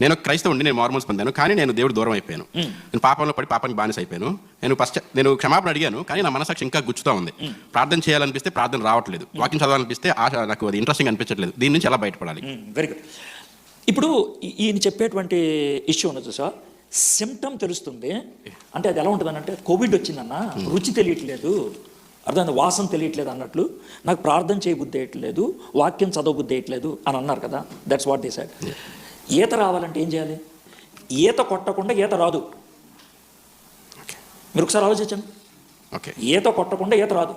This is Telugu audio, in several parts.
నేను ఒక క్రైస్తవుడిని నేను మార్మల్స్ పొందాను కానీ నేను దేవుడు దూరం అయిపోయాను. నేను పాపంలో పడి పాపానికి బానిస అయిపోయాను. నేను ఫస్ట్ నేను క్షమాపణ అడిగాను కానీ నా మనసాక్షి ఇంకా గుచ్చుతా ఉంది. ప్రార్థన చేయాలనిపిస్తే ప్రార్థన రావట్లేదు. వాక్యం చదవాలనిపిస్తే ఆశ నాకు అది ఇంట్రెస్టింగ్ అనిపించట్లేదు. దీని నుంచి ఎలా బయటపడాలి? వెరీ గుడ్ ఇప్పుడు ఈయన చెప్పేటువంటి ఇష్యూ ఉన్నది సార్ సిమ్టమ్ తెలుస్తుంది. అంటే అది ఎలా ఉంటుంది అంటే కోవిడ్ వచ్చిందన్న రుచి తెలియట్లేదు. అర్థం వాసన తెలియట్లేదు అన్నట్లు. నాకు ప్రార్థన చేయ బుద్ధి వేయట్లేదు వాక్యం చదవ బుద్ధి వేయట్లేదు అని అన్నారు కదా. దట్స్ వాట్ దే సైడ్ ఈత రావాలంటే ఏం చేయాలి? ఈత కొట్టకుండా ఈత రాదు. మీరు ఒకసారి ఆలోచించండి. ఓకే. ఈత కొట్టకుండా ఈత రాదు.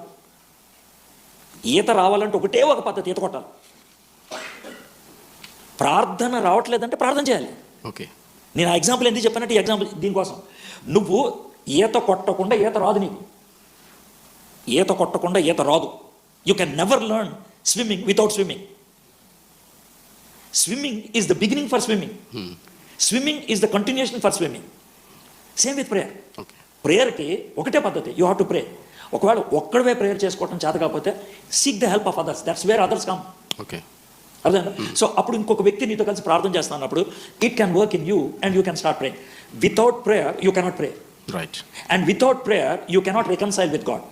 ఈత రావాలంటే ఒకటే ఒక పద్ధతి ఈత కొట్టాలి. ప్రార్థన రావట్లేదంటే ప్రార్థన చేయాలి. ఓకే. నేను ఆ ఎగ్జాంపుల్ ఎందుకు చెప్పానంటే ఈ ఎగ్జాంపుల్ దీనికోసం. నువ్వు ఈత కొట్టకుండా ఈత రాదు నీకు. ఈత కొట్టకుండా ఈత రాదు. You can never learn swimming without swimming swimming is the beginning for swimming swimming is the continuation for swimming same with prayer ప్రేయర్కి ఒకటే పద్ధతి. యూ హ్యావ్ టు ప్రే ఒకవేళ ఒక్కడవే ప్రేయర్ చేసుకోవటం చేత కాకపోతే seek the help of others that's where others come okay అర్థం సో అప్పుడు ఇంకొక వ్యక్తి నీతో కలిసి ప్రార్థన చేస్తున్నప్పుడు it can work in you and you can start pray without prayer you cannot pray right and without prayer you cannot reconcile with God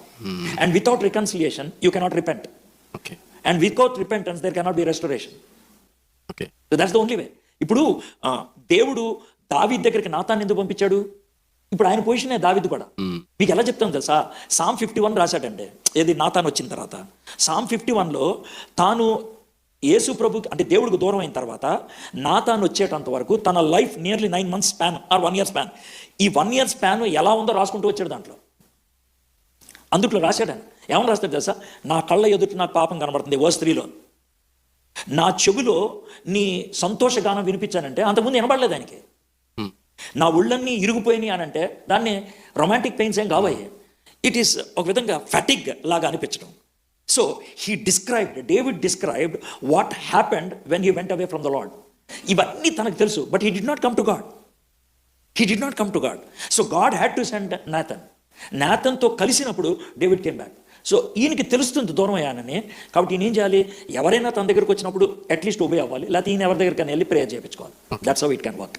and without reconciliation you cannot repent okay and without repentance there cannot be restoration that's the only way ఇప్పుడు దేవుడు దావీద్ దగ్గరికి నాతాన్ని ఎందుకు పంపించాడు? ఇప్పుడు ఆయన పొజిషనే దావిద్ కూడా. మీకు ఎలా చెప్తాను తెలుసా? సామ్ ఫిఫ్టీ వన్ రాశాడంటే ఏది? నాతాన్ వచ్చిన తర్వాత. సామ్ ఫిఫ్టీ వన్లో తాను యేసు ప్రభు అంటే దేవుడికి దూరం అయిన తర్వాత నాతాన్ వచ్చేటంత వరకు తన life nearly nine months span or one year span ఈ వన్ ఇయర్ స్పాన్ ఎలా ఉందో రాసుకుంటూ వచ్చాడు దాంట్లో. అందుట్లో రాశాడని ఏమని రాస్తాడు తెలుసా? నా కళ్ళ ఎదుట నాకు పాపం కనబడుతుంది ఓ స్త్రీలో నా చెవిలో నీ సంతోషగానం వినిపించానంటే అంతకుముందు వినబడలేదు ఆయనకి నా ఒళ్ళన్నీ ఇరిగిపోయినాయి అని అంటే దాన్ని రొమాంటిక్ పెయిన్స్ ఏం కావయ్యే. ఇట్ ఈస్ ఒక విధంగా ఫటిగ్ లాగా అనిపించడం. So he described David described what happened when he went away from the Lord ఇవన్నీ తనకు తెలుసు but he did not come to God he did not come to God so God had to send Nathan నాథన్తో కలిసినప్పుడు డేవిడ్ కేమ్ బ్యాక్ సో ఈయనకి తెలుస్తుంది దూరం అయ్యానని. కాబట్టి ఈయన ఏం చేయాలి? ఎవరైనా తన దగ్గరకు వచ్చినప్పుడు అట్లీస్ట్ ఒబే అవ్వాలి. లేకపోతే ఈయన ఎవరి దగ్గరికి వెళ్ళి ప్రేయర్ చేయించుకోవాలి. That's how it can work